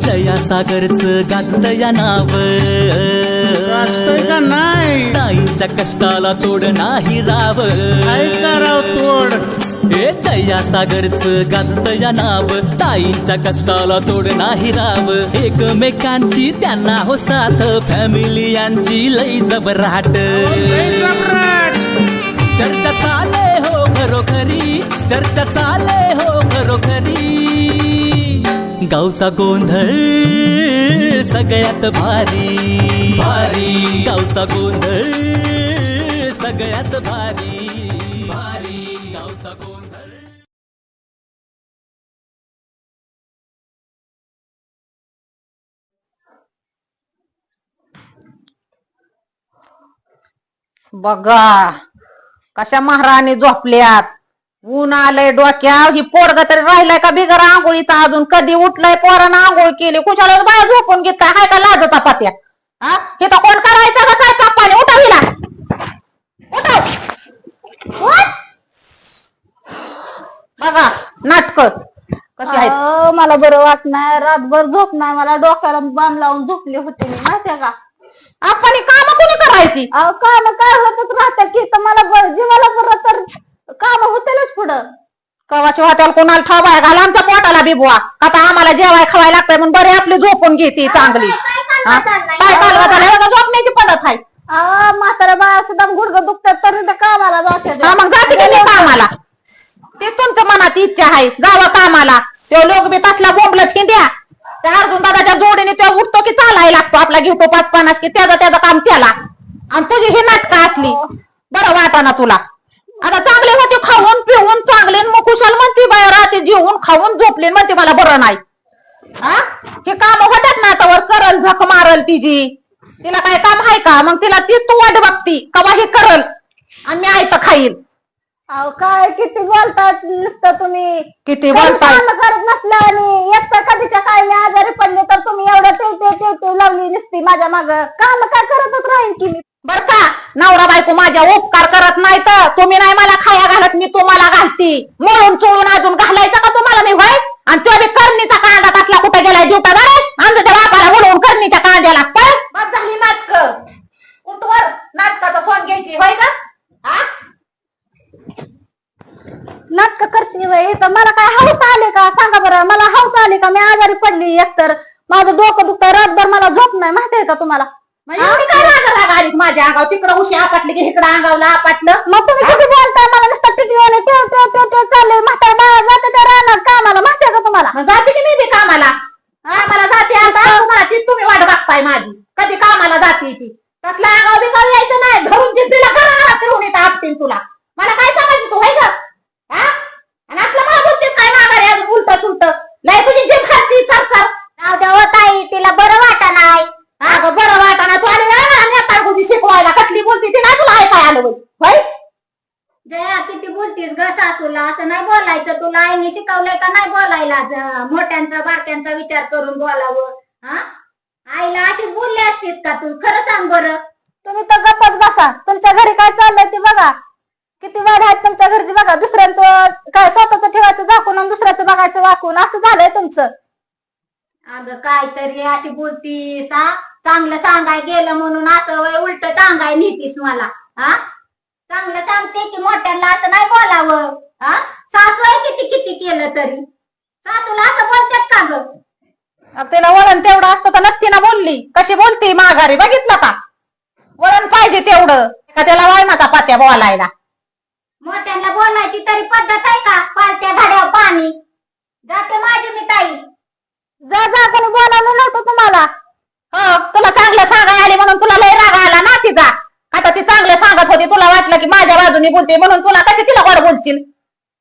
जया सागरचं गाजत या नाव. का नाही? ताईंच्या कष्टाला तोड नाही राव. कराव तोड? हे जया सागरचं गाजत या नाव. ताईंच्या कष्टाला तोड नाही राव. एकमेकांची त्यांना हो साथ फॅमिली यांची लई जबराट. चर्चा चाले हो खरोखरी चर्चा चाले हो खरोखरी. गावचा गोंधळ सगळ्यात भारी. भारी. गावचा गोंधळ सगळ्यात भारी. भारी. गावचा गोंधळ. बघा कशा महाराणी झोपल्यात? ऊन आलंय डोक्याव ही पोरग तरी राहिलाय का बिगर आंघोळीचा अजून? कधी उठलाय पोरानं आंघोळ केली? कुशाला बाया झोपून घेत काय हाय का लाजता पात्या हा? हे तर कोण करायचं का काय हिला. उठव. उठ. बघा नाटक. कशी आहेत? अहो, मला बरं वाट नाही रातभर झोप नाही मला डोक्याला बाम लावून झोपले होते मी. माहितीये का? आपण काम कोणी करायची? अहो काम काय होतच राहतं की? तर मला बरं जीवाला बरं तर काम होतेलच पुढं? कवाच्या हॉटेल कोणाला ठावाय घाला आमच्या पोटाला बिबवा आता आम्हाला जेवाय खवाय लागतंय म्हणून बरे आपली झोपून घेते चांगली. हा? काय कालवा बघा झोपण्याची पद्धत आहे. अहो, म्हातारा बाया सुद्धा गुडघं दुखतात तरी त्या कामाला जाते हा मग जाते की नाही कामाला? ते तुमच्या मनात इच्छा आहे. जावा कामाला. तो लोक बी तसला बोंबलत की द्या. त्या अर्जुन दादाच्या जोडीने तो उठतो की चालायला लागतो. आपला घेतो पाच पन्नास की त्याचं त्याचं काम केला आणि तुझी ही नाटकं असली. बरं वाटा ना तुला. आता चांगले होते खाऊन पिऊन चांगले मग कुशाल म्हणते बाया रात्री जेवून खाऊन झोपले म्हणते मला बरं नाही. हा हे काम होतात ना आता वर करल झक मारल तिची. तिला काय काम आहे का? मग तिला ती तू वाट बघती कवा हे करल आणि मी आयत खाईल अहो काय किती बोलतात नुसतं तुम्ही? किती काही बोलताय? काम करत नसलं आणि एक तर कधीच्या काय मी आजारी पडले तर तुम्ही एवढं ठेव लावली नसती माझ्या माग. काम काय करतच राहील की मी बर का नवरा बायको माझ्या उपकार करत नाही तर तुम्ही नाही मला खाया घालत मी तुम्हाला घालती. मळून चोळून अजून घालायचं का तुम्हाला मी व्हाय आणि तो बी करणीचा कांदा कसला कुठे गेलाय देवता बरे आमच्या बापाला बोलवून करणीच्या कांद्याला पण बस झाली नाटक. कुठवर नाटकाचं सोन घ्यायची होय का? हा? नाटक करते बाई तर मला काय हौस आले का? सांगा बरं मला हौस आले का? मी आजारी पडली एकतर. माझं डोकं दुखतं रातभर मला झोप नाही माहितीये का तुम्हाला? मग एवढी काय राग राग आलीत माझ्या अंगावर? तिकडं उशी आपटली की इकडं अंगावला आपटलं. मग तुम्ही किती बोलताय? मला नुसतं टिटवीवाने ठेव ठेव ठेव ठेव चालले म्हातार जाते त्या कामाला. माहितीये का तुम्हाला? मग जाते की मी बी कामाला? कामाला जाते आता. तुम्हाला ती तुम्ही वाट बघताय माझी. कधी कामाला जाते ती. तसला आगाव बिगाव यायचं नाही. धरून जिद्दीला करा करा फिरून येतं आपटीन तुला. मला काय सांगायचं तू होय ग हा? आणि असलं मला बोलतेस काय माघारी अजून उलट सुलट? लय तुझी जीभ खालती चर चर नाव द्यावं ताई. तिला बरं वाटा नाही अगं बरं वाटाना तू आली ना नेता तुझी शिकवायला कसली बोलती ती नाही तुला ऐकाय आलं बाई. होय जया किती बोलतीस सासूला असं नाही बोलायचं तुला आईने शिकवलंय का नाही बोलायला? मोठ्यांचा बारक्यांचा विचार करून बोलावं हा? आईला अशी बोलली असतीस का तू? खरं सांग बरं. तुम्ही तर गप्पच बसा. तुमच्या घरी काय चाललंय ते बघा. किती वाढ आहेत तुमच्या घरची बघा. दुसऱ्यांचं काय स्वतःच ठेवायचं दाखवून आणि दुसऱ्याचं बघायचं वाकून. असं झालंय तुमचं. अगं काय तरी अशी बोलतीस हा? चांगलं सांगाय गेलं म्हणून असं उलट टांगाय नेतीस मला हा? चांगलं सांगते की मोठ्यांना असं नाही बोलावं. हा? सासू आहे किती किती केलं तरी? सासूला असं बोलतात का ग? तिला वळण तेवढं असतं तर नसती ना बोलली. कशी बोलती? माघारी बघितलं का? वळण पाहिजे तेवढं. का त्याला वळणाचा पात्या बोलायला? मोठ्यांना बोलायची तरी पद्धत आहे का? पालत्या घड्यावर पाणी. जाते माझी मी ताई. जा जा कोणी बोलावलं नव्हतं तुम्हाला? हो तुला चांगलं सांगाय आली म्हणून तुला लय राग आला ना तिचा. आता ती चांगलं सांगत होती तुला वाटलं की माझ्या बाजूने बोलते म्हणून तुला कशी तिला गोड बोलतील?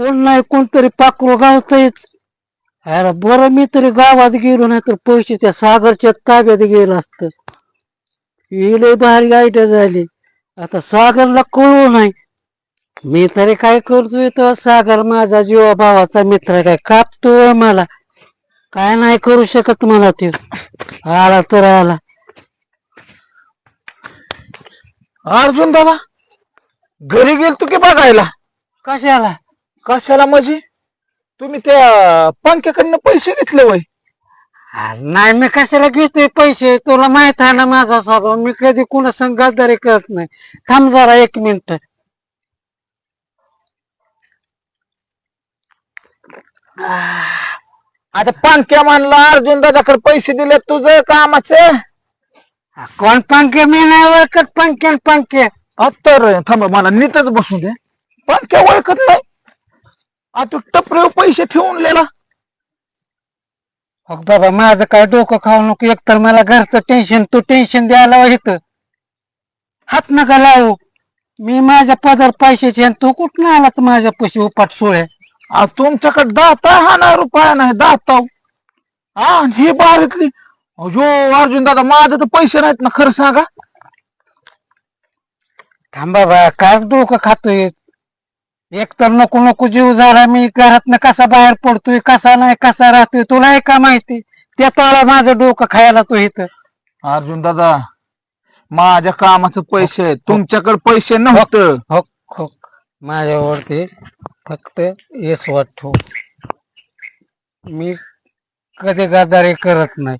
कोण नाही कोणतरी पाखरू गावतयच अरे बरं मी तरी गावात गेलो नाही तर पैसे त्या सागरच्या ताब्यात गेलं असत. लय भारी आयडिया झाली. आता सागरला कळू नाही. मी तरी काय करतोय तर सागर माझा जीवा भावाचा मित्र काय कापतोय मला? काय नाही करू शकत मला ते. आला तर आला. अर्जुन दादा घरी गेल तू की बघायला? कशाला? कशाला म्हणजे तुम्ही त्या पंख्याकडनं पैसे घेतले वय. अरे नाही मी कशाला घेतोय पैसे? तुला माहीत आहे ना माझा स्वभाव? मी कधी कुणा संग गद्दारी करत नाही. थांब जरा एक मिनिट. आता पंख्या म्हणला अर्जुन दादाकडे पैसे दिले तुझं कामाचं? कोण पंखे मी नाही ओळखत पंखे पंखे तर थांब मला नीटच बसू दे. पंख्या ओळखत नाही? आ तू टपरे पैसे ठेवून लिहिला. अग बाबा माझं काय डोकं खाऊ नको. एकतर मला घरचं टेन्शन तू टेन्शन द्यायला येत हात नका लावू. मी माझ्या पदर पैशाचे आणि तू कुठं आलाच माझ्या पैसे उपाट सोळे? आ तुमच्याकडे दाता हा ना रुपया नाही दाता. हा आणि ही बारीतली अयो अर्जुन दादा माझं तर पैसे नाहीत ना खरं सांगा. थांबा बा काय डोकं खातोय? एक तर नको नको जीव झाला मी घरातनं कसा बाहेर पडतोय कसा नाही कसा राहतोय तुला का माहिती? त्या तळा माझं डोकं खायला तो इथं. अर्जुन दादा माझ्या कामाचे पैसे आहेत. तुमच्याकडे पैसे नव्हतं. हो हो. माझ्यावरती फक्त येस वाटतो मी कधी गद्दारी करत नाही.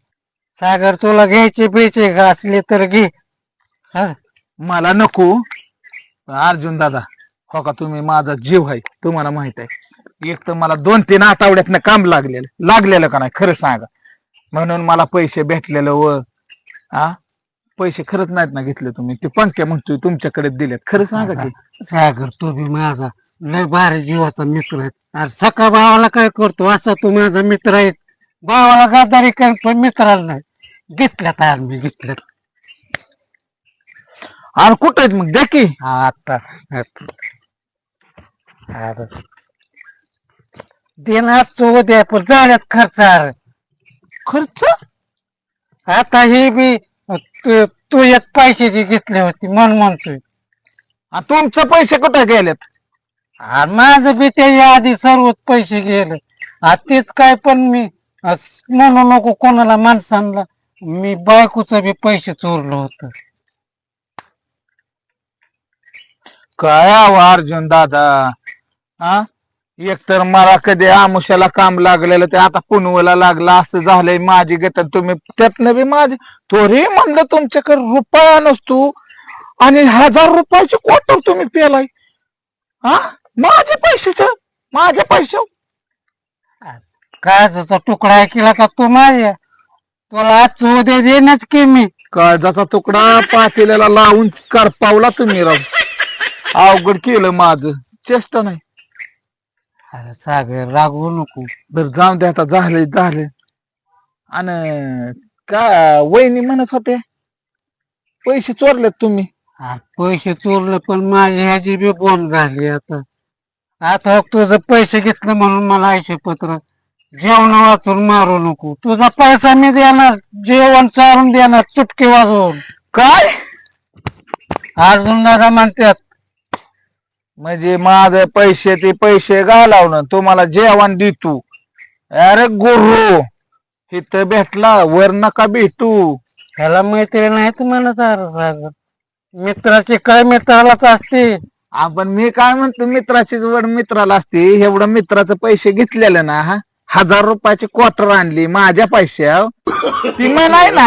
सागर तुला घ्यायचे बेचे का असले तर घे. हा? मला नको. अर्जुन दादा हो का तुम्ही माझा जीव आहे तुम्हाला माहीत आहे. एक तर मला दोन तीन आठवड्यातनं काम लागलेलं लागलेलं का नाही खरं सांगा. म्हणून मला पैसे भेटलेलं व हा पैसे खरंच नाहीत ना घेतले तुम्ही. ते पंख्या म्हणतोय तुमच्याकडे दिलेत. खरं सांगा की. सागर तू बी माझा लय भारी जीवाचा मित्र आहे. अरे सका भावाला काय करतो? असा तू माझा मित्र आहे. भावाला गद्दारी कर पण मित्राला नाही. घेतल्यात यार मी घेतल्यात. आणि कुठं आहेत मग? द्या की. हा आता आता. आता. देणार चो द्या पण जाण्यात खर्च खर्च? आता हे बी तू तू एक पैशाची घेतली होती मन म्हणतोय. आ, तुमचं पैसे कुठं गेलेत? आणि माझं बी त्याच्या आधी सर्वच पैसे गेले. आ तेच काय पण मी अस- म्हणू नको कोणाला माणसांना. मी बायकोचं बी पैसे चोरलं होतं. काय आव अर्जुन दादा? हा? एकतर मला कधी आमुष्याला काम लागलेलं ते आता पुनवला लागला असं झालंय माझी गत तुम्ही त्यातनं बी माझी थोडी म्हणलं तुमच्याकडे रुपया नसतो आणि हजार रुपयाची क्वार्टर तुम्ही पेलाय? हा? माझ्या पैशाच माझ्या पैसे काळजाचा तुकडा केला का तू माझ्या तुला आज उद्या देणंच की मी. काळजाचा तुकडा पातेल्याला लावून करपावला तुम्ही राव. अवघड केलं माझं. चेष्टा नाही. अरे सागर रागवू नको. बर जाऊन दे आता झाले झाले आणि का वहिनी म्हणत होते पैसे चोरलेत तुम्ही. पैसे चोरले पण माझी ह्याची बी बोन झाली आता. आता तुझं पैसे घेतलं म्हणून मला आयशे पत्र जेवण वाचून मारू नको. तुझा पैसा मी देणार जेवण चारून देणार चुटके वाजवून. काय? अर्जुन दादा म्हणतात म्हणजे माझे पैसे ते पैसे घालावणं तुम्हाला जेवण देतो. अरे गुरु इथं भेटला वर नका भेटू. ह्याला मैत्री नाही तर मला तर सागर. मित्राची काय मित्रालाच असते? आपण मी काय म्हणतो मित्राची वड मित्राला असते. एवढं मित्राचं पैसे घेतलेलं ना हा हजार रुपयाची क्वार्टर आणली माझ्या पैशा ती म्हणाय ना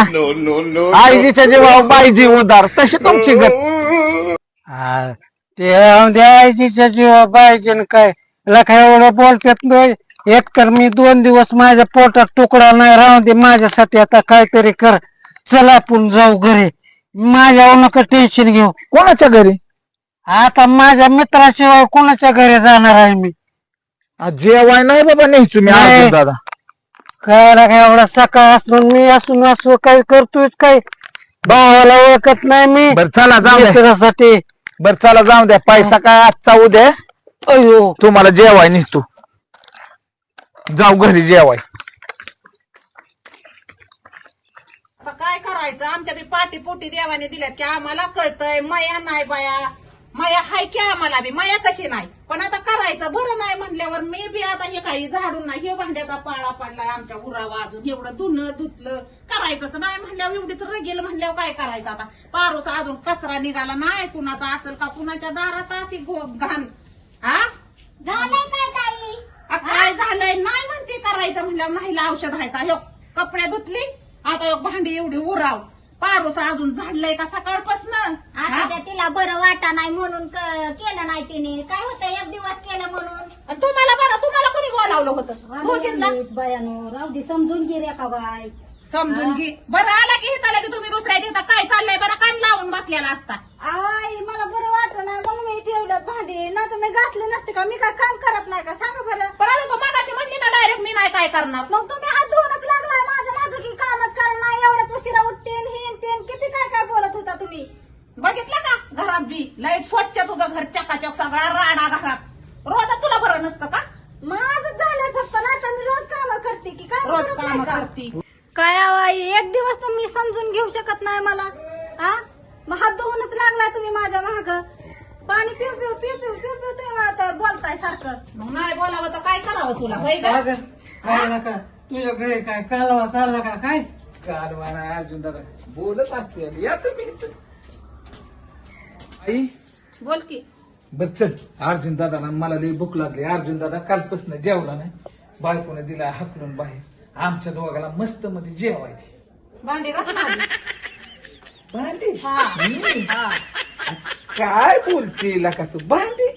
आईजीच्या जेव्हा बाईजी उदार तशी तुमची गत हा, ते द्यायची जीवा पाहिजे काय. लखा एवढं बोलतात न. एक तर मी दोन दिवस माझ्या पोटात तुकडा नाही राहून दे माझ्यासाठी आता काहीतरी कर. चला आपण जाऊ घरी. माझ्यावर नका टेन्शन घेऊ. कोणाच्या घरी? आता माझ्या मित्राशिवाय कोणाच्या घरी जाणार आहे मी? आ, जेवाय नाही बाबा नाही तुम्ही नाही. अर्जुन दादा. काय एवढा सकाळ असून मी असून असो काय करतोय काय? भावाला ओळखत नाही मी. बर चला जाऊ मित्रासाठी. बर चला जाऊ द्या. पैसा काय आजचा उद्या? अयो. तुम्हाला जेवाय निघतो जाऊ घरी जेवाय. आता काय करायचं? आमच्या बी पाटी पोटी देवाने दिल्यात की आम्हाला कळतंय मया नाही बाया. मया हाय की आम्हाला बी? मया कशी नाही? पण आता करायचं बरं नाही म्हणल्यावर मी बी आता हे काही झाडून नाही हे भांड्याचा पाळा पडलाय आमच्या उरावा अजून. एवढं धुणं धुतलं करायचंच नाही म्हणल्यावर एवढीच रगेल म्हणल्यावर काय करायचं आता? पारोस अजून कचरा निघाला नाही कुणाचा असेल का कुणाच्या दारात अशी घाण? हा? झालंय काय ताई? आ, काय झालंय? नाही म्हणते करायचं म्हणल्यावर नाही औषध आहे का? कपडे धुतली आता भांडी एवढी उराव. पारोस अजून झाडलंय का सकाळपासून? आता त्या तिला बरं वाटा नाही म्हणून क- केलं नाही तिने. काय होतं? एक दिवस केलं म्हणून. तुम्हाला बरं तुम्हाला कोणी बोलावलं होतं? दोघींना? बयानो. राहू दे समजून घे रे का बाय समजून घे. बरं आला की हिताला की तुम्ही दुसऱ्या तिथं काय चाललंय? बरं कान लावून बसलेला असता. आई मला बरं वाटलं नाही. म्हणून मी ठेवलं भांडी. ना तुम्ही घासले नसते का? मी काय काम करत नाही का? सांगा बरं. पण आता तू मागाशी म्हणली ना डायरेक्ट मी नाही काय करणार. मग तुम्ही हात धुवूनच लागलाय. माझ्या माझं की कामच करा नाही. एवढ्याच उशिरा उठतेन हेन तेन किती काय काय बोलत होता बघितलं का घरात बी? लाइट स्वच्छ तुझं घर चकाचक सगळा राडा घरात. रोज तुला बरं नसतं का? माझं झालंय फक्त नाही तर मी रोज काम करते की काय रोज करत काम नाही का? करती. काय आई एक दिवस तुम्ही समजून घेऊ शकत नाही मला. हा मग हात धुवूनच लागलाय तुम्ही माझ्या महाग पाणी पिऊ पिऊ पिऊ पिऊ पिऊ पिऊ तुम्ही मला तर बोलताय सारखं. मग नाही बोलावं तर काय करावं तुला होय? काय काय नका? तुझ्या घरी काय कालवा चालला का? काय? कालवा नाही अर्जुन दादा. बोलत असते. या तुम्ही इथं. आई. बोल की. बर चल. अर्जुन दादाला मला लई भूक लागली. अर्जुन दादा कालपासून जेवला नाही. बायकोने दिला हाकलून बाहेर. आमच्या दोघाला मस्त मध्ये जेवायची. भांडी घासून आली. भांडी? हा. हम्म. हा. काय बोलते का तू? भांडी?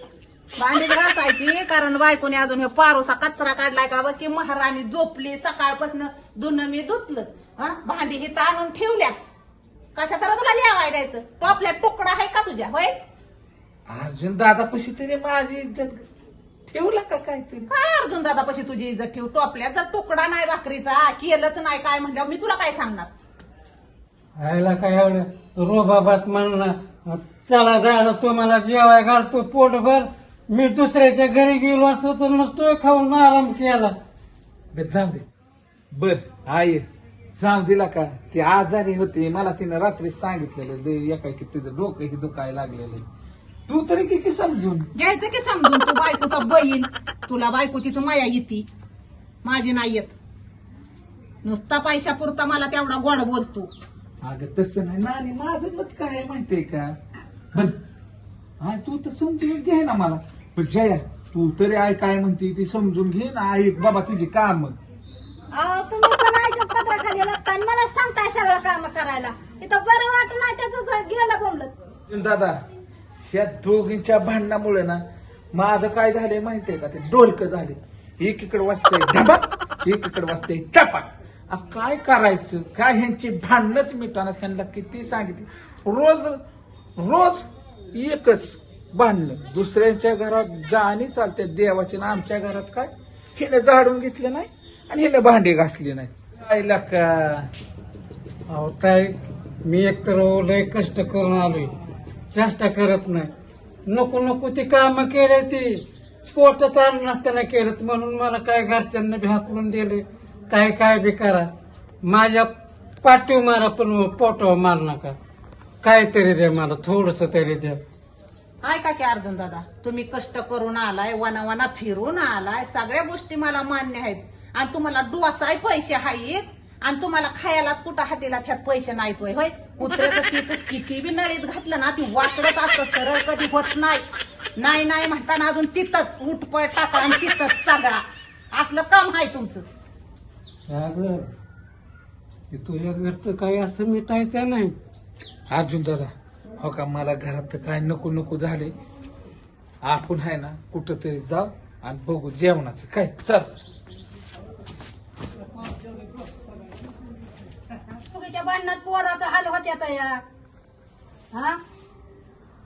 भांडी घासायची कारण बायकोने अजून हे पारोसा कचरा काढलाय का बघ की महाराणी झोपली सकाळपासून धुणं मी धुतलं. हा? भांडी ही आणून ठेवल्यात कशा तर तुला लिहावाय द्यायचं? टोपल्यात तुकडा आहे का तुझ्या? होय? अर्जुन दादा पशी तरी माझी इज्जत ठेवला का काहीतरी? काय अर्जुन दादा पशी तुझी इज्जत ठेव? टोपल्यात जर तुकडा नाही भाकरीचा केलंच नाही काय म्हणल्यावर मी तुला काय सांगणार? आयला काय एवढं? रोबाबात म्हणणं चला दादा तुम्हाला जेवाय घालतो पोटभर. मी दुसऱ्याच्या घरी गेलो असतो तर नसतोय खाऊन आराम केला. बर जाऊ दे. बर आई जाऊ दिला का? ती आजारी होती. मला तिने रात्री सांगितलेलं लय एकाकी तुझं डोकं ही दुखायला लागलेलं तू तरी की की समजून? घ्यायचं की समजून? तू बायकोचा बहीण तुला बायकोची तू माया येते. माझी नाही येत. नुसता पैशापुरता मला तेवढा गोड बोलतो. अगं तसं नाही. ना आणि माझं मत काय आहे माहितीये का? बर. हा तू तर समजून घे ना मला. पण जया तू तरी आई काय म्हणते ती समजून घे ना. आई बाबा तुझी काम. अहो तुम्ही पत्राखाली मला सांगताय सगळं काम करायला. इथं बरं वाटत नाही त्याचं गेलं बोंबलत. दादा ह्या दोघींच्या भांडणामुळे ना माझं काय झालंय माहितीये का? ते डोलक झाले. एकीकडे वाजतंय ढबाक एकीकडे वाजतंय टपाक आ, काय करायचं? काय ह्यांची भांडणच मिटाना ह्यांना किती सांगितलं? रोज रोज एकच भांडणं. दुसऱ्यांच्या घरात गाणी चालते देवाची ना आमच्या घरात काय? हिने झाडून घेतले नाही? आणि हिने भांडी घासली नाही. काय का? अहो ताई मी एकतर लय कष्ट करून आलोय. चेष्टा करत नाही. नको नको ती काम केले ती. पोटात आलं नसताना केलं म्हणून मला काय घरच्यांना बी हाकलून दिले. काय काय बी करा. माझ्या पाठीव मारा पण पोटावर मार नका. काय तरी द्या मला थोडस तरी द्या. ऐका की अर्जुन दादा तुम्ही कष्ट करून आलाय वना वना फिरून आलाय सगळ्या गोष्टी मला मान्य आहेत. आणि तुम्हाला डोसाय पैसे आहेत आणि तुम्हाला खायलाच कुठं हाटीला त्यात पैसे नाहीत होय. होय? कुत्र्याचं शीत किती बी नळीत घातलं ना ती वाकडत असतं सरळ कधी होत नाही. नाही नाही म्हणताना अजून तिथंच उठपळ टाका आणि तिथंच चागळा असलं काम आहे तुमचं. हे तुझ्या घरचं काही असं मिटायचं नाही. अर्जुन दादा हो का मला घरात तर काय नको नको झाले. आपण आहे ना कुठं तरी जाऊ आणि बघू जेवणाचं. काय? चल. तुझ्या भांडणात पोराचा हाल होत्या आता या? हा?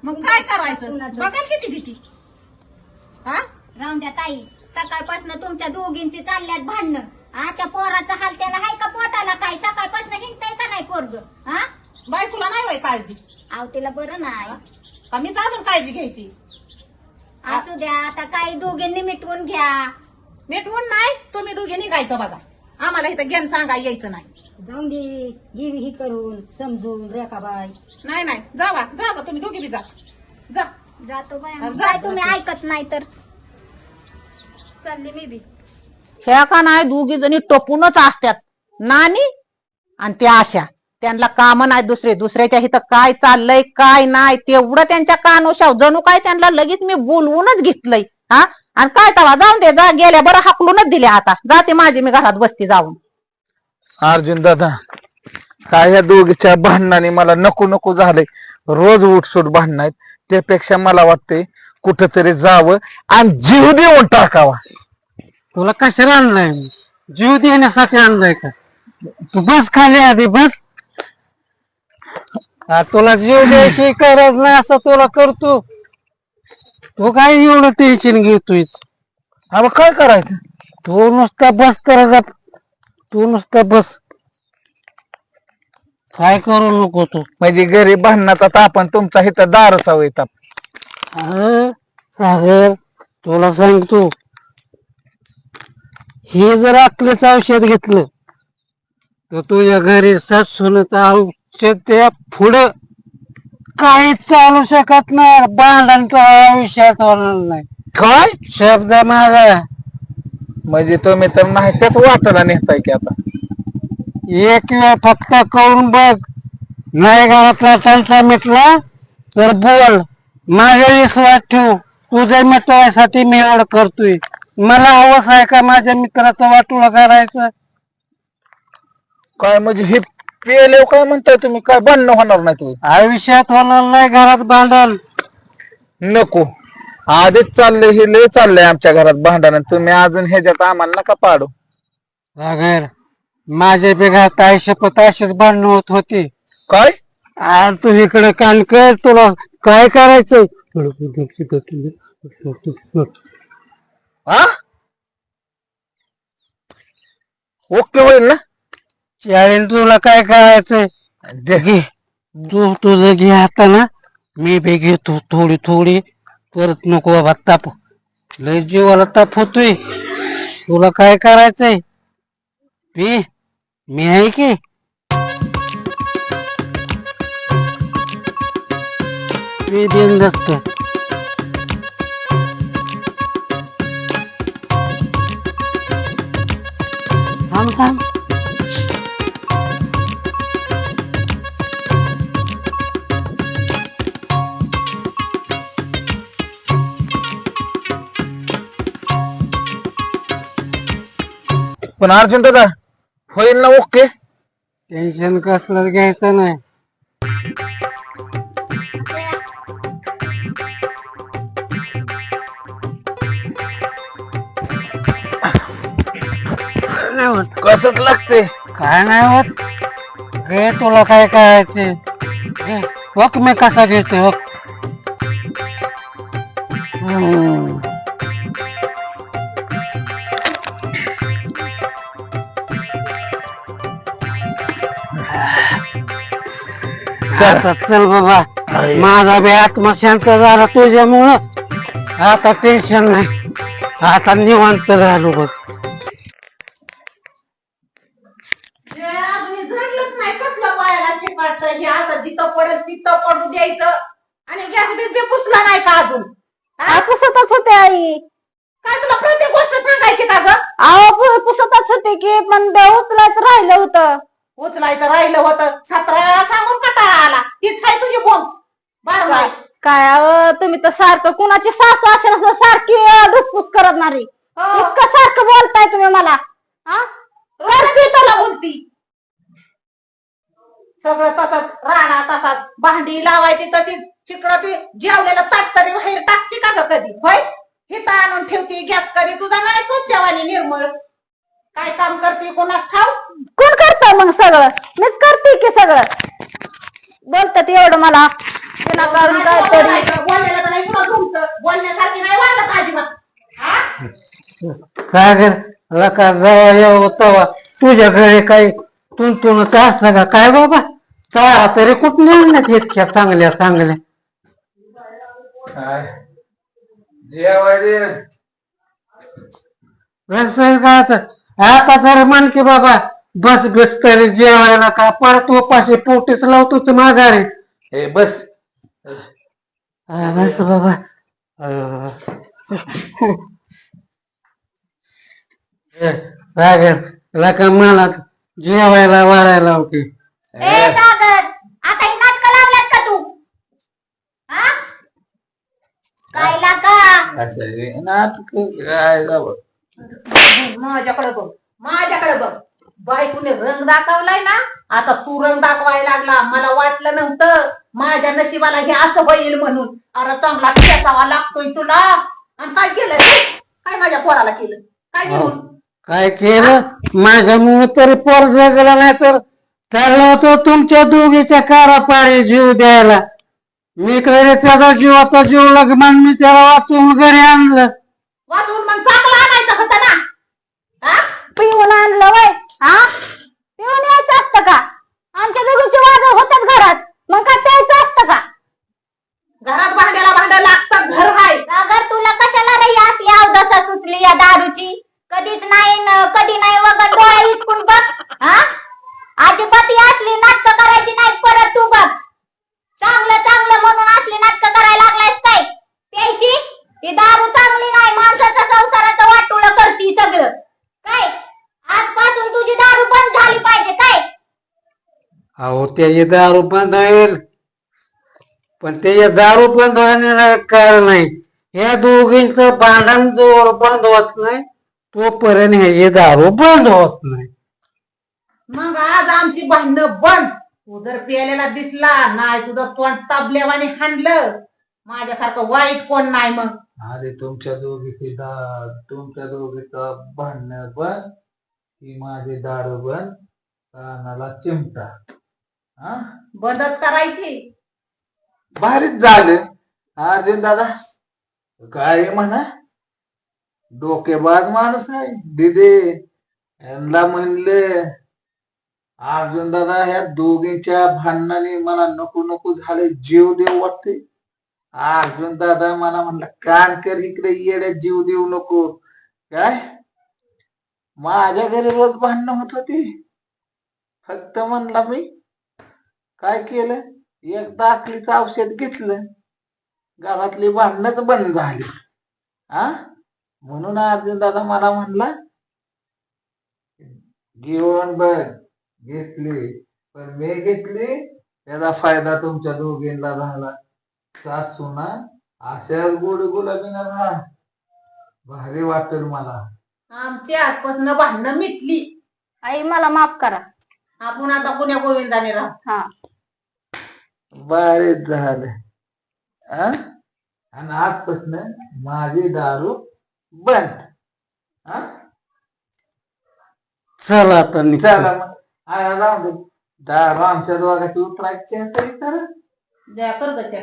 मग काय करायचं? बघाल किती हा? राहून द्या ताई सकाळपासून तुमच्या दोघींची चालल्यात भांडणं. त्या पोराचा हाल त्याला हाय का पोटाला काय? सकाळपासून हिंडताय का नाही पोरग? हा? बायकोला नाही बाई काळजी. अहो तिला बरं नाही. का मीच अजून काळजी घ्यायची? असू द्या आता काही दोघींनी मिटवून घ्या. मिटवून नाही तुम्ही दोघे निघायचं बघा. आम्हाला इथं ज्ञान सांगा यायचं नाही. जाऊन दे गिवी ही करून समजून रेखाबाई नाही नाही जावा जावा तुम्ही दोघे बी जा. जा. जातो बाय जा, काय जा. तुम्ही ऐकत नाही तर. चालली मी बी. ह्या का नाही दोघी जणी टपूनच असतात नानी आणि त्या आशा त्यांना काम नाही दुसरे. दुसऱ्याच्या इथं काय चाललंय काय नाही तेवढं त्यांच्या कानोशाव जणू काय त्यांना लगेच मी बोलवूनच घेतलंय हा? आणि काय तवा जाऊन दे जा गेल्या बरं हाकलूनच दिल्या आता. जाते माझी मी घरात बसती जाऊन. अर्जुन दादा काय या दोघीच्या भांडणाने मला नको नको झालंय रोज उठसूट भांडण आहेत त्यापेक्षा मला वाटतंय कुठंतरी जावं आणि जीव देऊन टाकावा. तुला कशाला आणलाय जीव देण्यासाठी आणलाय का? तू बस खाली आधी बस. आ, तुला जीव द्यायची गरज नाही असं तुला करतो. तू काय एवढं टेन्शन घेतोय मग काय करायचं? तू नुसता बस तर जा. तू नुसता बस. काय करू नको तू? म्हणजे घरी भांडणाचा ताप आणि तुमचा इथं दारूचा होय ताप अरे सागर तुला सांगतो. हे जर आपलंच औषध घेतलं तर तुझ्या घरी सासूनच औषध त्या पुढं काहीच चालू शकत नाही. भांडण तर आयुष्यात होणार नाही. काय? शब्द माझा म्हणजे तुम्ही तर नाही त्याच वाटायला नेताय की आता. एक वेळ फक्त करून बघ. नाही घरातला तंटा मिटला तर बोल. माझ्या विश्वास ठेव. तुझ्या मिटवायसाठी मी एवढं करतोय. मला हवंच आहे का माझ्या मित्राचं वाटोळं करायचं? काय म्हणजे हे पेले काय म्हणताय तुम्ही? काय भांडणं होणार नाही तुम्ही आयुष्यात होणार नाही घरात भांडण. नको. आधीच चाललंय हे लय चाललंय आमच्या घरात भांडण. आणि तुम्ही अजून ह्याच्यात आम्हाला नका पाडू. सागर माझ्या बेघात आयुष्यपत अशीच भांडणं होत होती. काय? आज तू इकडे कान कर तुला काय करायचं हा ओके होईल ना? चालेल तुला काय करायचंय? घे. तू तुझं घे आता ना. मी बी घेतो थोडी थोडी. परत नको बाबा ताप. लय जीवाला ताप होतोय. तुला काय करायचंय? पी. मी आहे की? मी देईन दस्त पण अर्जुन दादा होईल ना ओके? टेन्शन कसलं घ्यायचं नाही. नाही होत. कसच लागते? काय नाही होत. घे तुला काय करायचे घे. बघ मी कसा घेते बघ हम्म. आता चल बाबा. माझा बी आत्मा शांत झाला तुझ्यामुळं. आता टेन्शन नाही. आता निवांत झालो बघ. अजून झडलंच नाही कसलं पायाला चिकाटतं. हे आता जिथं पडेल तिथं पडू द्यायचं. आणि गॅस बीस बी पुसला नाही का अजून? हा? पुसतच होते आई. काय तुला प्रत्येक गोष्ट सांगायची का ग? अहो पुसतच होते की पण उचलाच राहिलं होतं. उचलायचं राहिलं होतं. सतरा सांगून कटाळा आला. तीच आहे तुझी बोंब. बार काय अहो, तुम्ही तर सारखं कुणाची सासू असेल असं सारखी अं, धुसफूस करत नाही हो. इतकं सारखं बोलताय तुम्ही मला. हा? त्याला बोलती सगळं तसंच राणा तसाच. भांडी लावायची तशी तिकडं ती जेवलेलं ताट कधी बाहेर टाकते का ग कधी? होय? हिथं आणून ठेवती गॅस कधी? तुझा नाही स्वच्छवानी निर्मळ. काय काम करते कोणास ठाव कोण करत मग सगळं? मीच करते की सगळं? बोलतात एवढं मला. तिला करून काय तरी. तर नाही तुमचं. बोलण्यासारखी नाही वाटत अजिबात. हा? सागर लका जेव्हा येऊ तेव्हा तुझ्या घरी काही तुंतुणच असलं का? काय बाबा? तारा तरी कुठं आणल्यात इतक्या चांगल्या चांगल्या. काय? जेवायचे कसं का आता? आता तर म्हण की बाबा बस बस तरी जेवायला का? परत उपाशी पोटीच लावतो तू माघारी. हे बस. हा, बस बाबा. अं. लका मला जेवायला वाढायला होती ए सागर आता ही नाटक लावल्यात का तू? हा काय लाका असं हे नाटक काय जावं. माझ्याकडे बघ माझ्याकडे बघ. बायकोने रंग दाखवलाय ना आता तू रंग दाखवायला लागला. मला वाटलं नव्हतं माझ्या नशिबाला हे असं होईल म्हणून. अरे चांगला ठेचावा लागतोय तुला. आणि काय केलं? काय माझ्या पोराला केलं? काय घेऊन काय केलं? माझ्यामुळे तरी पोर जगला नाही तर चाललो होतो तुमच्या दोघीच्या कारापारी जीव द्यायला. मी तरी त्याचा जीवाचा जीव लग म्हणून मी त्याला वाचून घरी आणलं. वाचवून मग चांगलं आणायचं होतं ना हा? पिऊन आणलं वय हा पिऊन यायचं असतं का? आमच्या दोघीचे वाद होतात घरात. मग प्यायचं असतं का? घरात भांड्याला भांडं लागतं घर हाय. सागर तुला कशाला रे ही असली अवदसा सुचली या दारूची. कधीच नाही न कधी नाही वगैरे डोळा इचकून बघ हा अजिबात ही असली नाटक करायची नाही परत तू बघ. चांगलं चांगलं म्हणून असली नाटक करायला लागलायस काय? प्यायची? ही दारू चांगली नाही माणसाच्या संसाराचं वाटोळ करती सगळं काय आजपासून तुझी दारू बंद झाली पाहिजे काय अहो त्याची दारू बंद होईल पण त्याच्या दारू बंद होण्याला कारण नाही या दोघींचं भांडण जोर बंद होत नाही तोपर्यंत ह्याची दारू बंद होत नाही. मग आज आमची भांडणं बंद. तू जर प्यायलेला दिसला नाही तुझं तोंड ताबल्यावाने हाणलं माझ्यासारखं वाईट कोण नाही मग? अरे तुमच्या दोघीची दा तुमच्या दोघीचं भांडणं बंद ही माझी दारू बंद कानाला चिमटा. हा? बंदच करायची. भारीच झालं. अर्जुन दादा काय म्हणा? डोकेबाज माणूस आहे दिदे. यांना म्हणले अर्जुन दादा ह्या दोघींच्या भांडणाने मला नको नको झाले जीव देऊ वाटते. अर्जुन दादा मला म्हणला कान कर इकडे येड्या जीव देऊ नको. काय? माझ्या घरी रोज भांडणं होत होती. फक्त म्हणला मी काय केलं? एक दाखलीचं औषध घेतलं. घरातली भांडणच बंद झाली. हा? म्हणून अर्जुन दादा मला म्हणला जीवन बघ घेतली पण मी घेतली त्याचा फायदा तुमच्या दोघींना झाला. सासूना अशाच गोड गुलाबीना राहा भारी वाटेल मला. आमची आजपासून भांडणं मिटली. आई मला माफ करा. आपण आता पुण्या गोविंदाने राहू. हा. भारी झालं. हा? आणि आजपासून माझी दारू बंद. हा चला आता. चला मग. आया जाऊ दे. दारू आमच्या दोघांची उतरायची आहे तरी करा द्या कर गच्या